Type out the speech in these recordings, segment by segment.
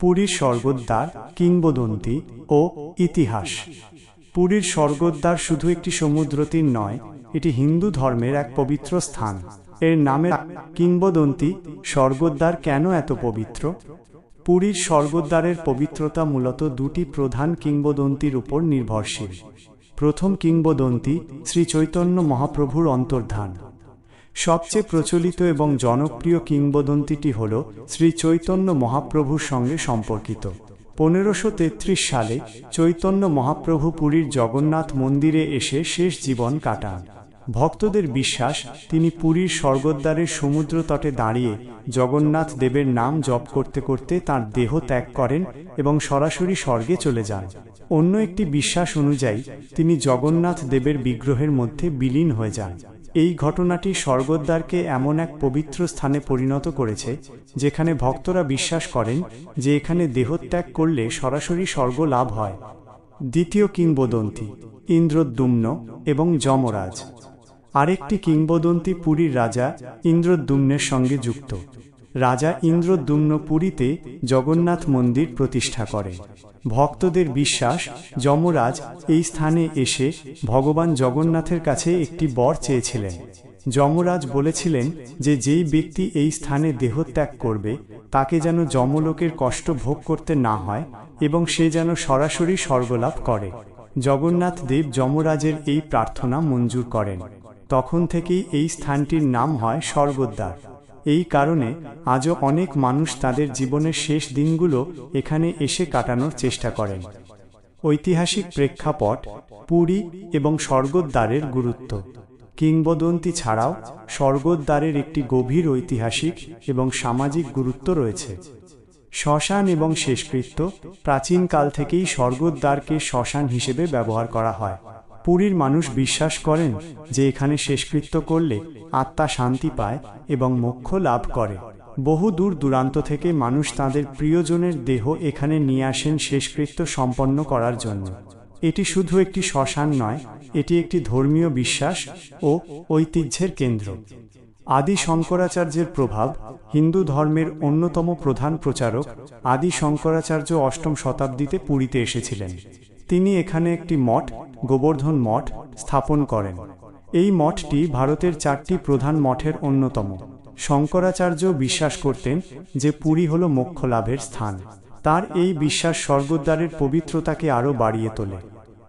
পুরীর স্বর্গদ্বার, কিংবদন্তি ও ইতিহাস। পুরীর স্বর্গদ্বার শুধু একটি সমুদ্র তীর নয়, এটি হিন্দু ধর্মের এক পবিত্র স্থান। এর নামের কিংবদন্তি স্বর্গদ্বার কেন এত পবিত্র? পুরীর স্বর্গদ্বারের পবিত্রতা মূলত দুটি প্রধান কিংবদন্তির উপর নির্ভরশীল। প্রথম কিংবদন্তি শ্রী চৈতন্য মহাপ্রভুর অন্তর্ধান। সবচেয়ে প্রচলিত এবং জনপ্রিয় কিংবদন্তিটি হল শ্রী চৈতন্য মহাপ্রভুর সঙ্গে সম্পর্কিত। পনেরোশো সালে চৈতন্য মহাপ্রভু পুরীর জগন্নাথ মন্দিরে এসে শেষ জীবন কাটান। ভক্তদের বিশ্বাস, তিনি পুরীর স্বর্গদ্বারের সমুদ্র তটে দাঁড়িয়ে জগন্নাথ দেবের নাম জপ করতে করতে তার দেহ ত্যাগ করেন এবং সরাসরি স্বর্গে চলে যান। অন্য একটি বিশ্বাস অনুযায়ী, তিনি জগন্নাথ দেবের বিগ্রহের মধ্যে বিলীন হয়ে যান। এই ঘটনাটি স্বর্গদ্বারকে এমন এক পবিত্র স্থানে পরিণত করেছে, যেখানে ভক্তরা বিশ্বাস করেন যে এখানে দেহত্যাগ করলে সরাসরি স্বর্গ লাভ হয়। দ্বিতীয় কিংবদন্তি, ইন্দ্রদ্যুম্ন এবং যমরাজ। আরেকটি কিংবদন্তি পুরীর রাজা ইন্দ্রদ্যুম্নের সঙ্গে যুক্ত। রাজা ইন্দ্রদ্যুম্ন পুরীতে জগন্নাথ মন্দির প্রতিষ্ঠা করে। ভক্তদের বিশ্বাস, যমরাজ এই স্থানে এসে ভগবান জগন্নাথের কাছে একটি বর চেয়েছিলেন। যমরাজ বলেছিলেন যে, যেই ব্যক্তি এই স্থানে দেহত্যাগ করবে, তাকে যেন যমলোকের কষ্ট ভোগ করতে না হয় এবং সে যেন সরাসরি স্বর্গলাভ করে। জগন্নাথ দেব যমরাজের এই প্রার্থনা মঞ্জুর করেন। তখন থেকেই এই স্থানটির নাম হয় স্বর্গদ্বার। এই কারণে আজও অনেক মানুষ তাদের জীবনের শেষ দিনগুলো এখানে এসে কাটানোর চেষ্টা করেন। ঐতিহাসিক প্রেক্ষাপট, পুরী এবং স্বর্গদ্বারের গুরুত্ব। কিংবদন্তি ছাড়াও স্বর্গদ্বারের একটি গভীর ঐতিহাসিক এবং সামাজিক গুরুত্ব রয়েছে। শ্মশান এবং শেষকৃত্য প্রাচীনকাল থেকেই স্বর্গদ্বারকে শ্মশান হিসেবে ব্যবহার করা হয়। পুরীর মানুষ বিশ্বাস করেন যে এখানে শেষকৃত্য করলে আত্মা শান্তি পায় এবং মোক্ষ লাভ করে। বহু দূর দূরান্ত থেকে মানুষ তাদের প্রিয়জনের দেহ এখানে নিয়ে আসেন শেষকৃত্য সম্পন্ন করার জন্য। এটি শুধু একটি শ্মশান নয়, এটি একটি ধর্মীয় বিশ্বাস ও ঐতিহ্যের কেন্দ্র। আদি শঙ্করাচার্যের প্রভাব হিন্দু ধর্মের অন্যতম প্রধান প্রচারক আদি শঙ্করাচার্য অষ্টম শতাব্দীতে পুরীতে এসেছিলেন। তিনি এখানে একটি মঠ, গোবর্ধন মঠ, স্থাপন করেন। এই মঠটি ভারতের চারটি প্রধান মঠের অন্যতম। শঙ্করাচার্য বিশ্বাস করতেন যে পুরী হল মোক্ষ লাভের স্থান। তার এই বিশ্বাস স্বর্গদ্বারের পবিত্রতাকে আরও বাড়িয়ে তোলে।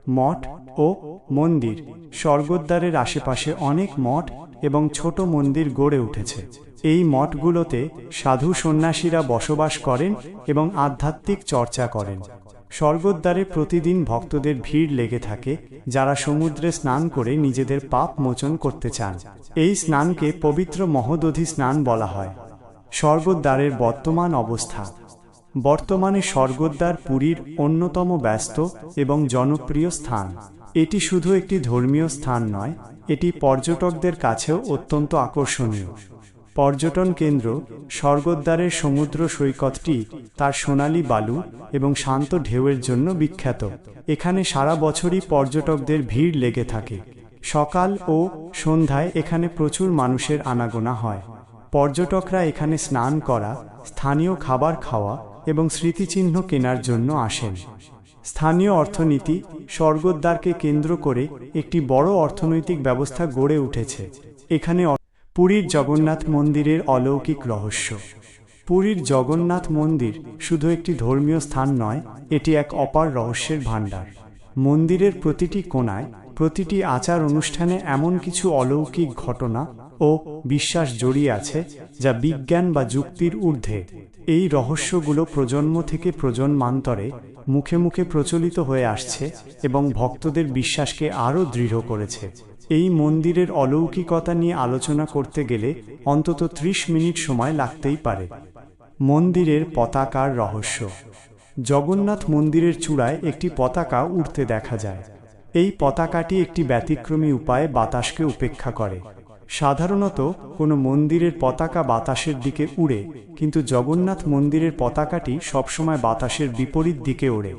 মঠ ও মন্দির স্বর্গদ্বারের আশেপাশে অনেক মঠ এবং ছোট মন্দির গড়ে উঠেছে। এই মঠগুলোতে সাধু সন্ন্যাসীরা বসবাস করেন এবং আধ্যাত্মিক চর্চা করেন। স্বর্গদ্বারে প্রতিদিন ভক্তদের ভিড় লেগে থাকে, যারা সমুদ্রে স্নান করে নিজেদের পাপ মোচন করতে চান। এই স্নানকে পবিত্র মহোদধি স্নান বলা হয়। স্বর্গদ্বারের বর্তমান অবস্থা। বর্তমানে স্বর্গদ্বার পুরীর অন্যতম ব্যস্ত এবং জনপ্রিয় স্থান। এটি শুধু একটি ধর্মীয় স্থান নয়, এটি পর্যটকদের কাছেও অত্যন্ত আকর্ষণীয়। পর্যটন কেন্দ্র, স্বর্গদ্বারের সমুদ্র সৈকতটি তার সোনালী বালু এবং শান্ত ঢেউয়ের জন্য বিখ্যাত। এখানে সারা বছরই পর্যটকদের ভিড় লেগে থাকে। সকাল ও সন্ধ্যায় এখানে প্রচুর মানুষের আনাগোনা হয়। পর্যটকরা এখানে স্নান করা, স্থানীয় খাবার খাওয়া এবং স্মৃতিচিহ্ন কেনার জন্য আসেন। স্থানীয় অর্থনীতি স্বর্গদ্বারকে কেন্দ্র করে একটি বড় অর্থনৈতিক ব্যবস্থা গড়ে উঠেছে। এখানে পুরীর জগন্নাথ মন্দিরের অলৌকিক রহস্য। পুরীর জগন্নাথ মন্দির শুধু একটি ধর্মীয় স্থান নয়, এটি এক অপার রহস্যের ভাণ্ডার। মন্দিরের প্রতিটি কোণায়, প্রতিটি আচার অনুষ্ঠানে এমন কিছু অলৌকিক ঘটনা ও বিশ্বাস জড়িয়ে আছে, যা বিজ্ঞান বা যুক্তির ঊর্ধ্বে। এই রহস্যগুলো প্রজন্ম থেকে প্রজন্মান্তরে মুখে মুখে প্রচলিত হয়ে আসছে এবং ভক্তদের বিশ্বাসকে আরও দৃঢ় করেছে। এই মন্দিরের অলৌকিকতা নিয়ে আলোচনা করতে গেলে অন্তত ত্রিশ মিনিট সময় লাগতেই পারে। মন্দিরের পতাকার রহস্য। জগন্নাথ মন্দিরের চূড়ায় একটি পতাকা উঠতে দেখা যায়। এই পতাকাটি একটি ব্যতিক্রমী উপায়ে বাতাসকে উপেক্ষা করে। সাধারণত কোনো মন্দিরের পতাকা বাতাসের দিকে উড়ে, কিন্তু জগন্নাথ মন্দিরের পতাকাটি সবসময় বাতাসের বিপরীত দিকে ওড়ে।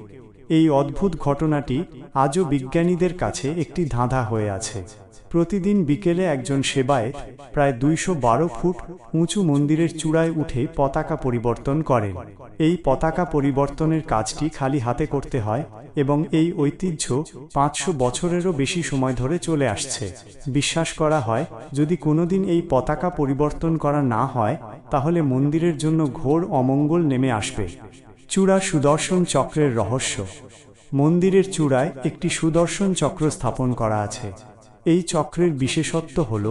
এই অদ্ভুত ঘটনাটি আজও বিজ্ঞানীদের কাছে একটি ধাঁধা হয়ে আছে। প্রতিদিন বিকেলে একজন সেবায়েত প্রায় দুইশো বারো ফুট উঁচু মন্দিরের চূড়ায় উঠে পতাকা পরিবর্তন করেন। এই পতাকা পরিবর্তনের কাজটি খালি হাতে করতে হয় এবং এই ঐতিহ্য পাঁচশো বছরেরও বেশি সময় ধরে চলে আসছে। বিশ্বাস করা হয়, যদি কোনোদিন এই পতাকা পরিবর্তন করা না হয়, তাহলে মন্দিরের জন্য ঘোর অমঙ্গল নেমে আসবে। চূড়া সুদর্শন চক্রের রহস্য। মন্দিরের চূড়ায় একটি সুদর্শন চক্র স্থাপন করা আছে। এই চক্রের বিশেষত্ব হল,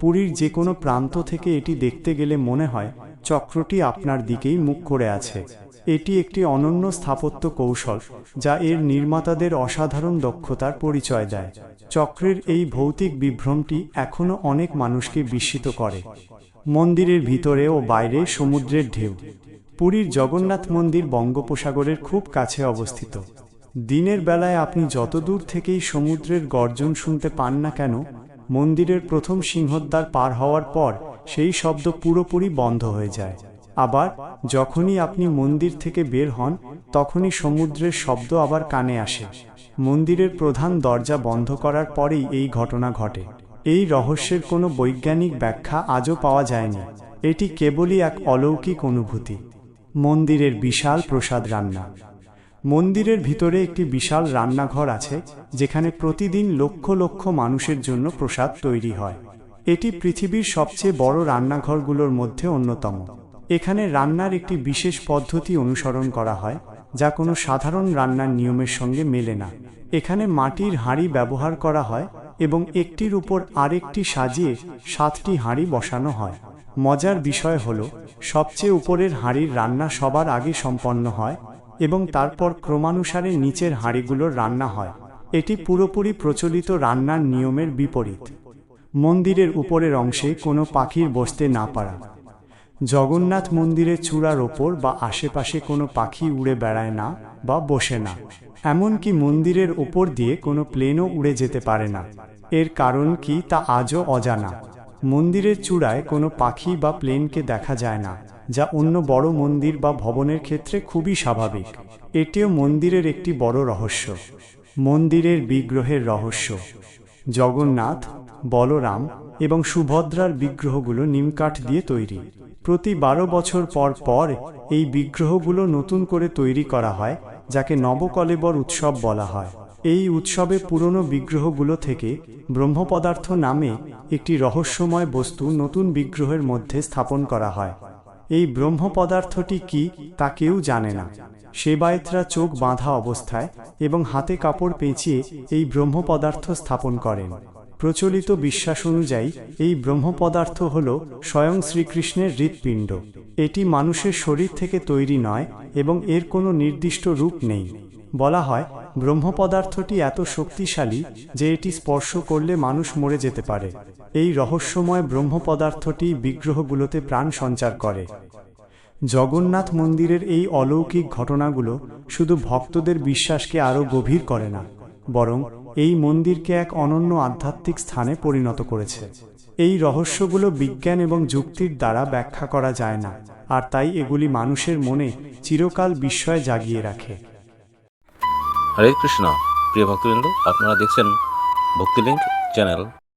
পুরীর যে কোনো প্রান্ত থেকে এটি দেখতে গেলে মনে হয়, চক্রটি আপনার দিকেই মুখ করে আছে। এটি একটি অনন্য স্থাপত্য কৌশল, যা এর নির্মাতাদের অসাধারণ দক্ষতার পরিচয় দেয়। চক্রের এই ভৌতিক বিভ্রমটি এখনও অনেক মানুষকে বিস্মিত করে। মন্দিরের ভিতরে ও বাইরে সমুদ্রের ঢেউ। পুরীর জগন্নাথ মন্দির বঙ্গোপসাগরের খুব কাছে অবস্থিত। দিনের বেলায় আপনি যত দূর থেকেই সমুদ্রের গর্জন শুনতে পান না কেন, মন্দিরের প্রথম সিংহদ্বার পার হওয়ার পর সেই শব্দ পুরোপুরি বন্ধ হয়ে যায়। আবার যখনই আপনি মন্দির থেকে বের হন, তখনই সমুদ্রের শব্দ আবার কানে আসে। মন্দিরের প্রধান দরজা বন্ধ করার পরেই এই ঘটনা ঘটে। এই রহস্যের কোনো বৈজ্ঞানিক ব্যাখ্যা আজও পাওয়া যায়নি। এটি কেবলই এক অলৌকিক অনুভূতি। মন্দিরের বিশাল প্রসাদ রান্না। মন্দিরের ভিতরে একটি বিশাল রান্নাঘর আছে, যেখানে প্রতিদিন লক্ষ লক্ষ মানুষের জন্য প্রসাদ তৈরি হয়। এটি পৃথিবীর সবচেয়ে বড় রান্নাঘরগুলোর মধ্যে অন্যতম। এখানে রান্নার একটি বিশেষ পদ্ধতি অনুসরণ করা হয়, যা কোনো সাধারণ রান্নার নিয়মের সঙ্গে মেলে না। এখানে মাটির হাঁড়ি ব্যবহার করা হয় এবং একটির উপর আরেকটি সাজিয়ে সাতটি হাঁড়ি বসানো হয়। মজার বিষয় হল, সবচেয়ে উপরের হাঁড়ির রান্না সবার আগে সম্পন্ন হয় এবং তারপর ক্রমানুসারে নিচের হাঁড়িগুলোর রান্না হয়। এটি পুরোপুরি প্রচলিত রান্নার নিয়মের বিপরীত। মন্দিরের উপরের অংশে কোনো পাখির বসতে না পারা। জগন্নাথ মন্দিরের চূড়ার ওপর বা আশেপাশে কোনো পাখি উড়ে বেড়ায় না বা বসে না। এমনকি মন্দিরের ওপর দিয়ে কোনো প্লেনও উড়ে যেতে পারে না। এর কারণ কি তা আজও অজানা। মন্দিরের চূড়ায় কোনো পাখি বা প্লেনকে দেখা যায় না, যা অন্য বড় মন্দির বা ভবনের ক্ষেত্রে খুবই স্বাভাবিক। এটিও মন্দিরের একটি বড় রহস্য। মন্দিরের বিগ্রহের রহস্য। জগন্নাথ, বলরাম এবং সুভদ্রার বিগ্রহগুলো নিমকাঠ দিয়ে তৈরি। প্রতি বারো বছর পর পর এই বিগ্রহগুলো নতুন করে তৈরি করা হয়, যাকে নবকলেবর উৎসব বলা হয়। এই উৎসবে পুরনো বিগ্রহগুলো থেকে ব্রহ্মপদার্থ নামে একটি রহস্যময় বস্তু নতুন বিগ্রহের মধ্যে স্থাপন করা হয়। এই ব্রহ্ম পদার্থটি কি তা কেউ জানে না। সেবায়েতরা চোখ বাঁধা অবস্থায় এবং হাতে কাপড় পেঁচিয়ে এই ব্রহ্ম পদার্থ স্থাপন করেন। প্রচলিত বিশ্বাস অনুযায়ী এই ব্রহ্ম পদার্থ হল স্বয়ং শ্রীকৃষ্ণের হৃৎপিণ্ড। এটি মানুষের শরীর থেকে তৈরি নয় এবং এর কোনো নির্দিষ্ট রূপ নেই। বলা হয় ব্রহ্ম পদার্থটি এত শক্তিশালী যে এটি স্পর্শ করলে মানুষ মরে যেতে পারে। এই রহস্যময় ব্রহ্ম পদার্থটি বিগ্রহগুলোতে প্রাণ সঞ্চার করে। জগন্নাথ মন্দিরের এই অলৌকিক ঘটনাগুলো শুধু ভক্তদের বিশ্বাসকে আরও গভীর করে না, বরং এই মন্দিরকে এক অনন্য আধ্যাত্মিক স্থানে পরিণত করেছে। এই রহস্যগুলো বিজ্ঞান এবং যুক্তির দ্বারা ব্যাখ্যা করা যায় না, আর তাই এগুলি মানুষের মনে চিরকাল বিস্ময় জাগিয়ে রাখে। হরে কৃষ্ণ। প্রিয় ভক্তবৃন্দ আপনারা দেখছেন ভক্তিলিঙ্ক চ্যানেল।